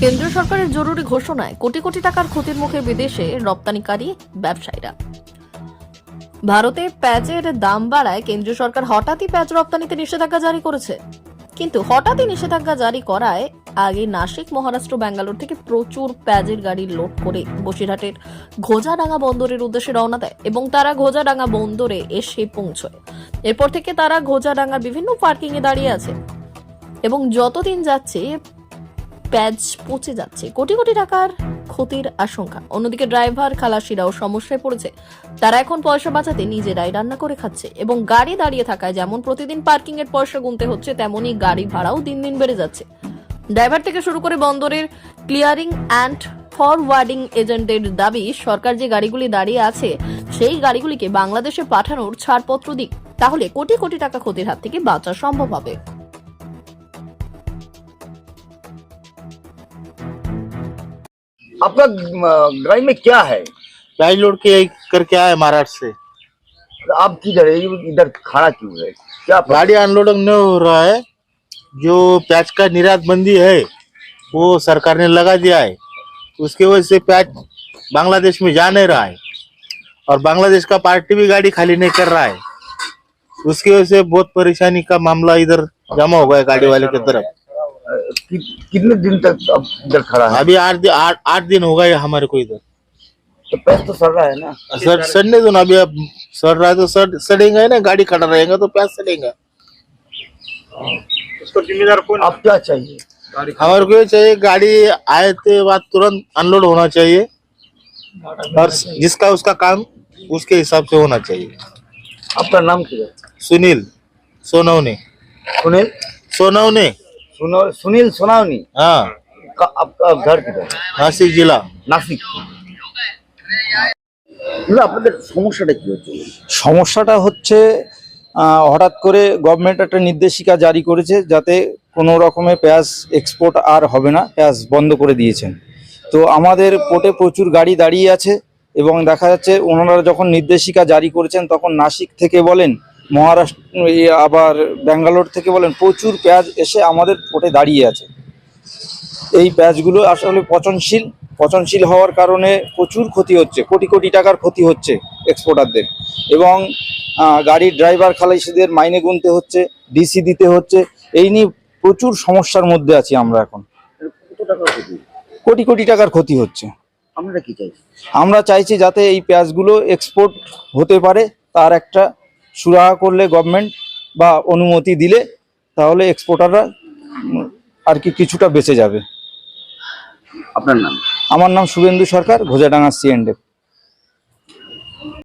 কেন্দ্রীয় সরকারের জরুরি ঘোষণায় কোটি কোটি টাকার ক্ষতির মুখে বিদেশে রপ্তানিকারী ব্যবসায়ীরা। ভারতে প্যাঁচের দাম বাড়ায় কেন্দ্রীয় সরকার হঠাৎই প্যাঁচ রপ্তানিতে নিষেধাজ্ঞা জারি করেছে। কিন্তু হঠাৎই নিষেধাজ্ঞা জারি করায় আগে নাসিক, মহারাষ্ট্র, ব্যাঙ্গালোর থেকে প্রচুর প্যাজের গাড়ি লোড করে বসিরহাটের ঘোজাডাঙ্গা বন্দরের উদ্দেশ্যে রওনা দেয় এবং তারা ঘোজাডাঙ্গা বন্দরে এসে পৌঁছয়। এরপর থেকে তারা ঘোজাডাঙ্গার বিভিন্ন পার্কিং এ দাঁড়িয়ে আছে। এবং যতদিন যাচ্ছে প্যাচ পচে যাচ্ছে। কোটি কোটি টাকার ক্ষতির আশঙ্কা। অন্যদিকে ড্রাইভার খালাসিরাও সমস্যায় পড়েছে। তারা এখন পয়সা বাঁচাতে নিজেরাই রান্না করে খাচ্ছে এবং গাড়ি দাঁড়িয়ে থাকায় যেমন প্রতিদিন পার্কিং এর পয়সা গুনতে হচ্ছে তেমনই গাড়ি ভাড়াও দিন দিন বেড়ে যাচ্ছে। ড্রাইভার থেকে শুরু করে বন্দরের ক্লিয়ারিং অ্যান্ড ফরওয়ার্ডিং এজেন্টের দাবি, সরকার যে গাড়িগুলি দাঁড়িয়ে আছে, সেই গাড়িগুলিকে বাংলাদেশে পাঠানোর ছাড়পত্র দিক। তাহলে কোটি কোটি টাকা ক্ষতির হাত থেকে বাঁচা সম্ভব হবে। आपका गाड़ी में क्या है? प्याज लोड के करके आए महाराष्ट्र से। आप किधर है? इधर खड़ा क्यों है? क्या गाड़ी अनलोडिंग नहीं हो रहा है। जो प्याज का निर्यात बंदी है वो सरकार ने लगा दिया है। उसकी वजह से प्याज बांग्लादेश में जा नहीं रहा है। और बांग्लादेश का पार्टी भी गाड़ी खाली नहीं कर रहा है। उसकी वजह से बहुत परेशानी का मामला इधर जमा हो गया गाड़ी वाले की तरफ़। कि, कितने दिन तक अब इधर खड़ा है? अभी आठ दिन आठ आठ दिन हो गए हमारे को इधर। तो पैसे तो सड़ रहा है ना? सर सड़ने दो ना अभी अब सड़ रहा है तो सड़ सड़ेगा ना गाड़ी खड़ा रहेगा तो प्याज सड़ेगा। उसको जिम्मेदार कौन आप क्या चाहिए? हमारे को ये चाहिए गाड़ी आए थे बाद तुरंत अनलोड होना चाहिए। और जिसका उसका काम उसके हिसाब से होना चाहिए। आपका नाम क्या है? सुनील सोनवने सुनील? सोनवने सुनो सुनील सोनावनी हाँ का, आपका घर किधर है? नासिक जिला নাসিক না আপনাদের সমস্যাটা কি হচ্ছে সমস্যাটা হচ্ছে আহ, হঠাৎ করে গভর্নমেন্ট একটা নির্দেশিকা জারি করেছে যাতে কোনো রকমে পেঁয়াজ এক্সপোর্ট আর হবে না পেঁয়াজ বন্ধ করে দিয়েছেন তো আমাদের পোর্টে প্রচুর গাড়ি দাঁড়িয়ে আছে এবং দেখা যাচ্ছে ওনারা যখন নির্দেশিকা জারি করেছেন তখন নাসিক থেকে বলেন মহারাষ্ট্র আবার ব্যাঙ্গালোর থেকে বলেন প্রচুর পেঁয়াজ এসে আমাদের পোর্টে দাঁড়িয়ে আছে। এই পেঁয়াজগুলো আসলে পচনশীল পচনশীল হওয়ার কারণে প্রচুর ক্ষতি হচ্ছে কোটি কোটি টাকার ক্ষতি হচ্ছে এক্সপোর্টারদের এবং গাড়ির ড্রাইভার খালাইসিদের মাইনে গুনতে হচ্ছে ডিসি দিতে হচ্ছে এই নিয়ে প্রচুর সমস্যার মধ্যে আছি আমরা এখন। কোটি কোটি টাকার ক্ষতি হচ্ছে। আমরা কি চাইছেন আমরা চাইছি যাতে এই পেঁয়াজগুলো এক্সপোর্ট হতে পারে তার একটা সুরাহা করলে গভর্নমেন্ট বা অনুমতি দিলে তাহলে এক্সপোর্টাররা আর কি কিছুটা বেঁচে যাবে। আপনার নাম? আমার নাম শুভেন্দু সরকার ঘোজাডাঙ্গা সিএনডেফ